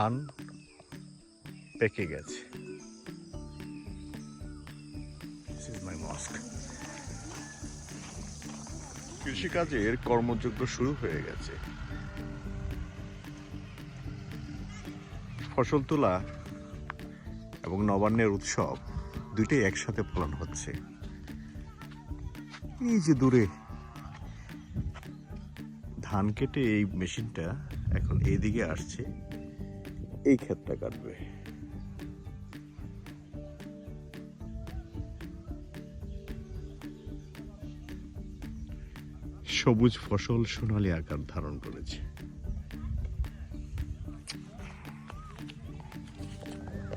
ধান পেকে গেছে. কৃষিকাজের কর্মযজ্ঞ শুরু হয়ে গেছে। ফসল তোলা এবং নবান্নের উৎসব দুইটাই একসাথে পালন হচ্ছে। এই যে দূরে ধান কেটে এই মেশিনটা এখন এইদিকে আসছে। এই ক্ষেতটা কাটবে। সবুজ ফসল সোনালী আকার ধারণ করেছে।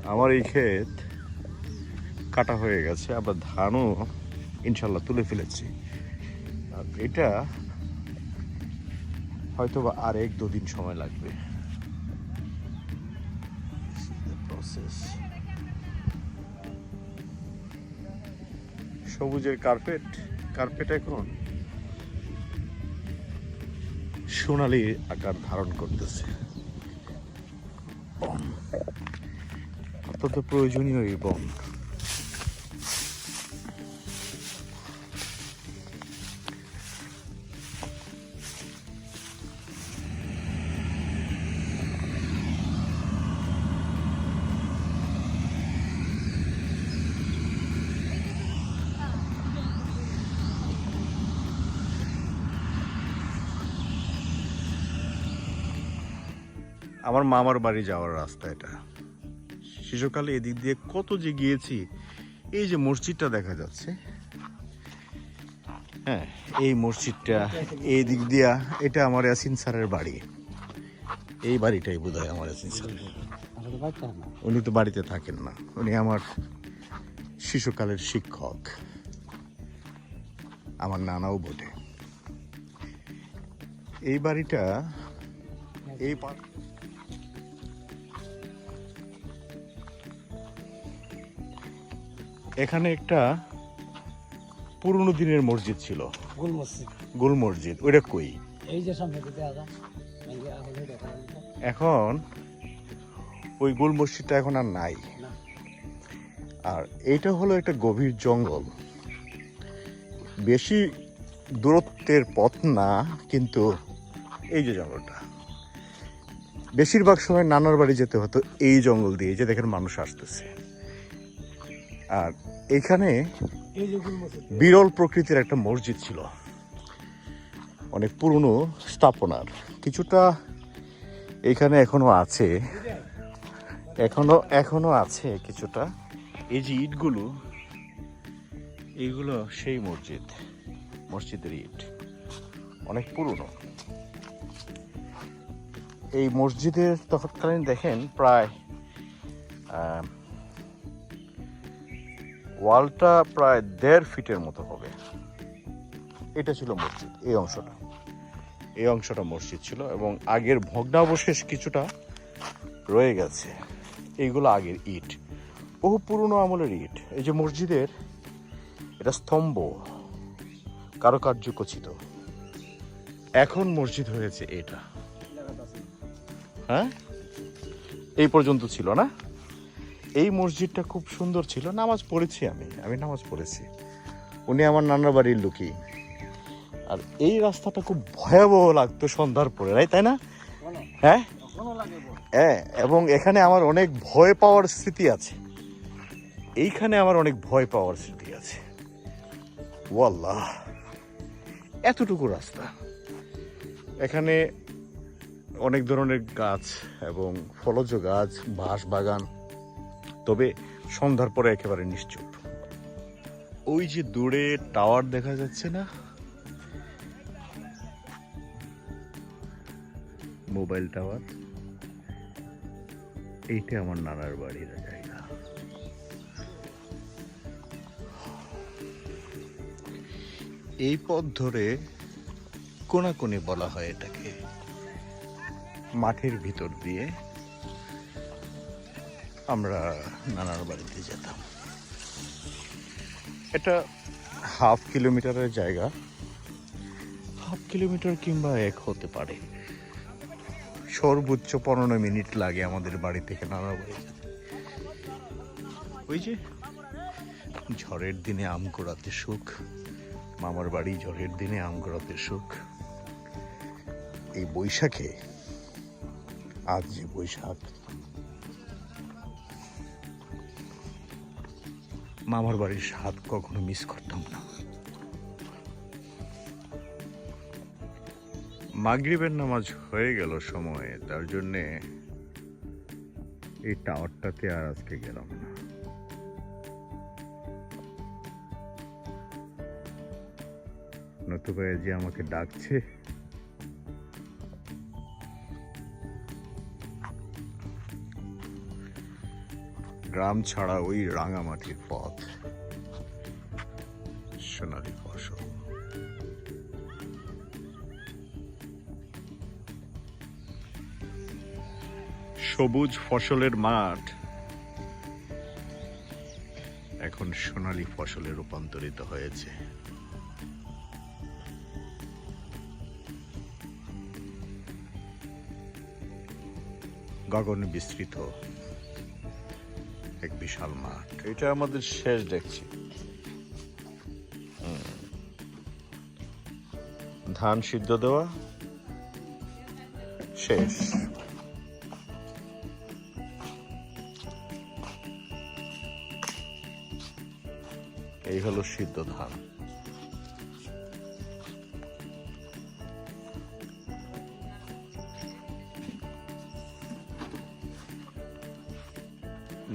আমার এই ক্ষেত কাটা হয়ে গেছে, আবার ধানও ইনশাল্লাহ তুলে ফেলেছি। আর এটা হয়তো বা আর এক দুদিন সময় লাগবে। প্রসেস সবুজের কার্পেট কার্পেট এখন? সোনালি আকার ধারণ করতেছে। অত্যন্ত প্রয়োজনীয় এই বন। আমার মামার বাড়ি যাওয়ার রাস্তা এটা। শিশুকালে এদিক দিয়ে কত যে গিয়েছি, এই যে মসজিদটা দেখা যাচ্ছে। হ্যাঁ এই মসজিদটা এই দিক দিয়া, এটা আমার ইয়াসিন স্যারের বাড়ি। এই বাড়িটাই বোধ হয় আমার ইয়াসিন স্যারের উনি তো বাড়িতে থাকেন না, উনি আমার শিশুকালের শিক্ষক। আমার নানাও বটে। এই বাড়িটা, এই এখানে একটা পুরনো দিনের মসজিদ ছিল। গোল মসজিদ। গোল মসজিদ ওইটা কই? এই যে সামনে। এখন ওই গোল মসজিদটা এখন আর নাই। আর এইটা হলো একটা গভীর জঙ্গল। বেশি দূরত্বের পথ না কিন্তু এই যে জঙ্গলটা। বেশিরভাগ সময় নানার বাড়ি যেতে হতো এই জঙ্গল দিয়ে যে দেখেন মানুষ আসতেছে। আর এখানে বিরল প্রকৃতির একটা মসজিদ ছিল। অনেক পুরনো স্থাপনার। কিছুটা এখানে এখনও আছে। এখনও এখনও আছে কিছুটা। এই যে ইটগুলো এইগুলো সেই মসজিদ মসজিদের ইট। অনেক পুরনো। এই মসজিদের তৎকালীন দেখেন প্রায় ওয়ালটা প্রায় দেড় ফিটের মতো হবে। এটা ছিল মসজিদ, এই অংশটা। এই অংশটা মসজিদ ছিল এবং আগের ভগ্নাবশেষ কিছুটা রয়ে গেছে। এইগুলো আগের ইট, বহু পুরনো আমলের ইট। এই যে মসজিদের এটা স্তম্ভ, কারুকার্য খচিত এখন মসজিদ হয়েছে এটা। হ্যাঁ? এই পর্যন্ত ছিল না? এই মসজিদটা খুব সুন্দর ছিল। নামাজ পড়েছি আমি। আমি নামাজ পড়েছি। উনি আমার নানার বাড়ির লোকই। আর এই রাস্তাটা খুব ভয়াবহ লাগতো সন্ধ্যার পরে রাই তাই না? হ্যাঁ? হ্যাঁ এবং এখানে আমার অনেক ভয় পাওয়ার স্মৃতি আছে। এইখানে আমার অনেক ভয় পাওয়ার স্মৃতি আছে। ওয়াল্লাহ এতটুকু রাস্তা। এখানে অনেক ধরনের গাছ এবং ফলজ গাছ বাঁশ বাগান। তবে সন্ধ্যার পরে একেবারে নিশ্চুপ। ওই যে দূরে টাওয়ার দেখা যাচ্ছে না? Mobile tower? এইটা আমার নানার বাড়ির জায়গা। এই পথ ধরে কোনাকুনি বলা হয় এটাকে। মাঠের ভিতর দিয়ে আমরা নানার বাড়িতে যেতাম। এটা হাফ কিলোমিটারের জায়গা। হাফ কিলোমিটার কিংবা এক হতে পারে। সর্বোচ্চ পনেরো মিনিট লাগে আমাদের বাড়ি থেকে নানার বাড়ি। ওই যে, ঝড়ের দিনে আম কুড়াতে সুখ, মামার বাড়ি ঝড়ের দিনে আম কুড়াতে সুখ। এই বৈশাখে, আজ যে বৈশাখ মামার বাড়ির স্বাদ কখনো মিস করতাম না। মাগরিবের নামাজ হয়ে গেল সময়ে, তার জন্যে এই টাওয়ারটাতে আর আজকে গেলাম না। নতুবা যে আমাকে ডাকছে গ্রাম ছাড়া ওই রাঙামাটির পথ। সোনালি ফসল। সবুজ ফসলের মাঠ এখন সোনালী ফসলে রূপান্তরিত হয়েছে। গগনে বিস্তৃত। এক বিশাল মাঠ। এটা আমাদের শেষ দেখছি। ধান সিদ্ধ দেওয়া শেষ। এই হলো সিদ্ধ ধান।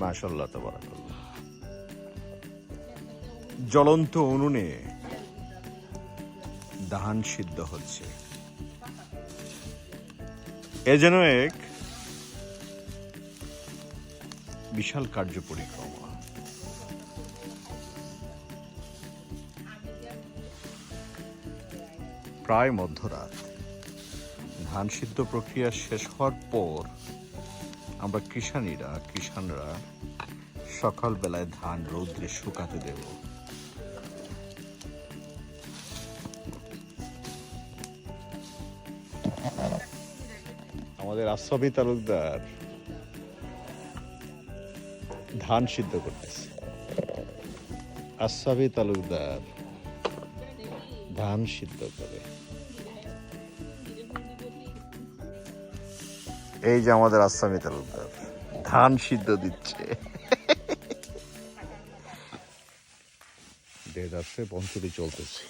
মাশাল্লাহ জ্বলন্ত উনুনে ধান সিদ্ধ হচ্ছে। এ যেন এক বিশাল কার্য পরিক্রমা প্রায় মধ্যরাত। ধান সিদ্ধ প্রক্রিয়া শেষ হওয়ার পর আমরা কৃষানীরা কিষানরা সকালবেলায় ধান রৌদ্রে শুকাতে দেব। আমাদের আসাবি তালুকদার ধান সিদ্ধ করতেছে। আসাবি তালুকদার ধান সিদ্ধ করে। এই যে আমাদের আসামি তালুকদার। ধান সিদ্ধ দিচ্ছে। দেড় আসছে চলতেছে।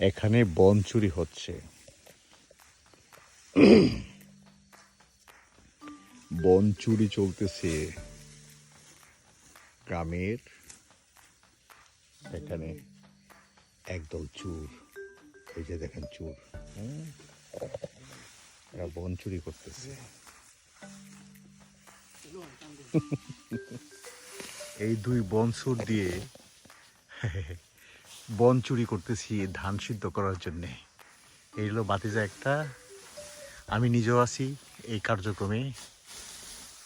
এখানে বন চুরি হচ্ছে। চুরি চলতেছে। গ্রামের এখানে একদল চুর। এই যে দেখেন চুর। হুম? এরা বন চুরি করতেছে। এই দুই বন চুর দিয়ে বন চুরি করতেছি ধান সিদ্ধ করার জন্যে। এই হলো বাতিজা একটা। আমি নিজেও আছি এই কার্যক্রমে।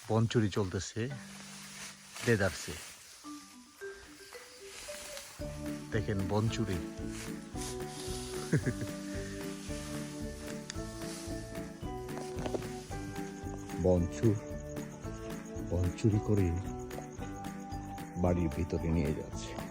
বন চুরি চলতেছে দেদারসে দেখেন বনচুরি বনচুর বনচুরি বন করে বাড়ির ভিতরে নিয়ে যাচ্ছে।